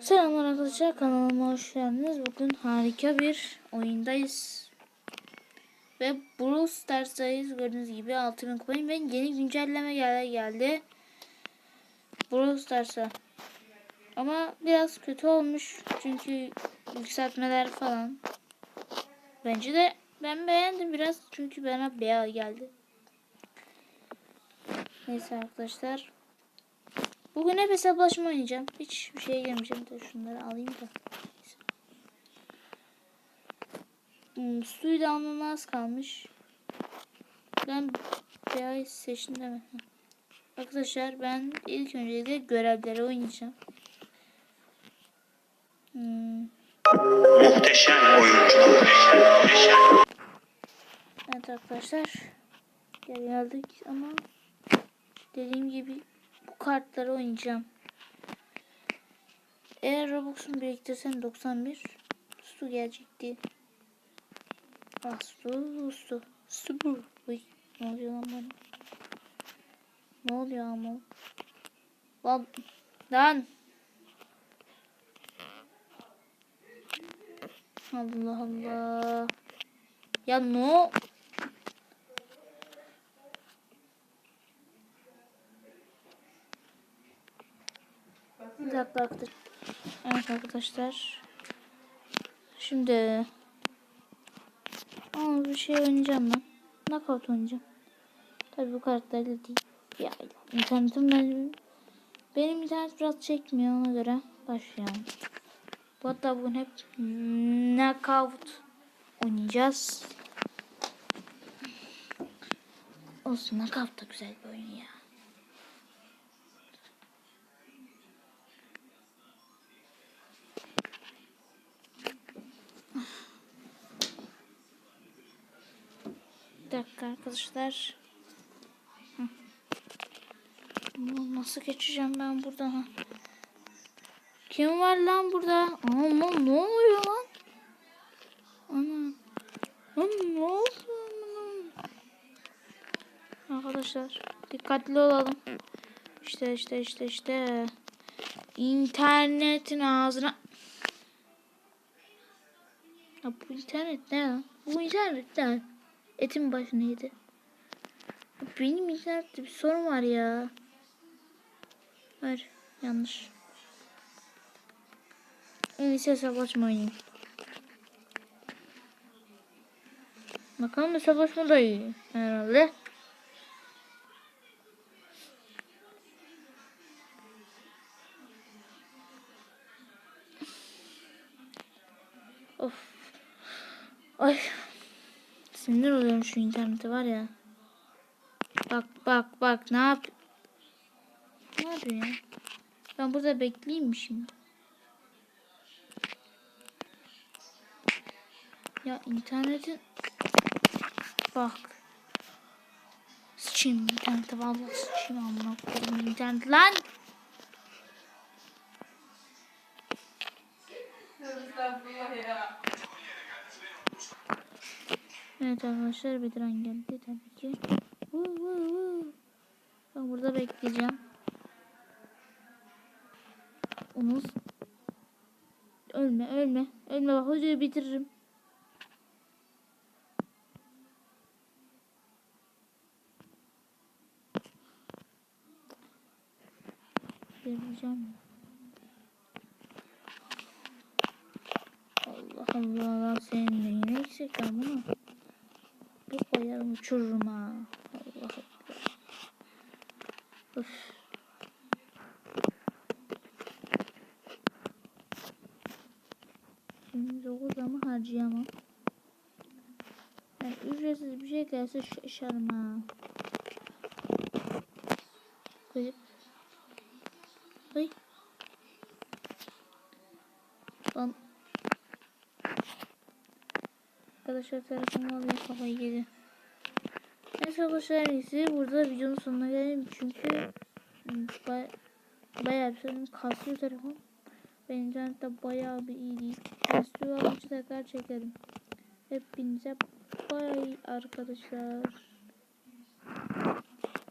Selamlar arkadaşlar kanalıma hoş geldiniz. Bugün harika bir oyundayız. Ve Brawl Stars'tayız. Gördüğünüz gibi 6000 kupayım ve yeni güncelleme geldi. geldi. Brawl Stars'a. Ama biraz kötü olmuş. Çünkü yükseltmeler falan. Bence de ben beğendim biraz. Çünkü bana beyaz geldi. Neyse arkadaşlar. Bugün hep hesaplaşma oynayacağım. Hiç bir şeye girmeyeceğim. De şunları alayım da. Hmm, suyu da almama az kalmış. Ben beyaz seçtim? Hı. Arkadaşlar ben ilk önce de görevleri oynayacağım. Hmm. Muhteşem oyuncular. Evet arkadaşlar. Gel geldik ama dediğim gibi kartları oynayacağım. Eğer Robux'unu biriktirsen 91 su gelecekti. Ah su su su bu. Uy, ne oluyor lan bana? Ne oluyor ama? Lan lan. Allah Allah. Ya no. Arkadaşlar. Evet arkadaşlar. Şimdi Aa, bir şey oynayacağım ben. Knockout oynayacağım. Tabii bu kartlarla değil. Ya internetim ben benim internet biraz çekmiyor ona göre başlayalım. Bu hatta bugün hep knockout oynayacağız. Olsun knockout da güzel bir oyun ya. Dakika arkadaşlar. Nasıl geçeceğim ben buradan? Kim var lan burada? Aman ne oluyor lan? Ana. Lan ne oldu? Arkadaşlar dikkatli olalım. İşte işte işte işte. İnternetin ağzına. Ya bu internet ne ya? Bu internet ne? Etim başına yedi. Benim internette bir sorun var ya. Hayır yanlış. En iyisi. Bakalım hesaplaşma da iyi herhalde. Of. Ay. Sinir oluyorum şu internete var ya. Bak bak bak ne yap? Ne yapıyor ya? Ben burada bekleyeyim mi şimdi? Ya internetin bak. Sıçayım internete vallahi sıçayım amına koyayım internet lan. Evet arkadaşlar bir tren geldi tabii ki. Vuu, vuu, vuu. Ben burada bekleyeceğim. Onu ölme ölme ölme bak hocayı bitiririm. Geleceğim. Allah Allah lan senin neyine eksik lan koyarım uçururum ha. Allah Allah. Öf. Şimdi o zaman harcayamam. Yani ücretsiz bir şey gelse şaşarım ha. Koyup. Ay. Lan. Arkadaşlar telefonumu alayım kafayı yedi. Neyse arkadaşlar iyisi burada videonun sonuna gelelim çünkü baya, bayağı bir sorun kasıyor telefon. Ben internette bayağı bir iyi değil. Kasıyor ama tekrar çekelim. Hepinize bay arkadaşlar.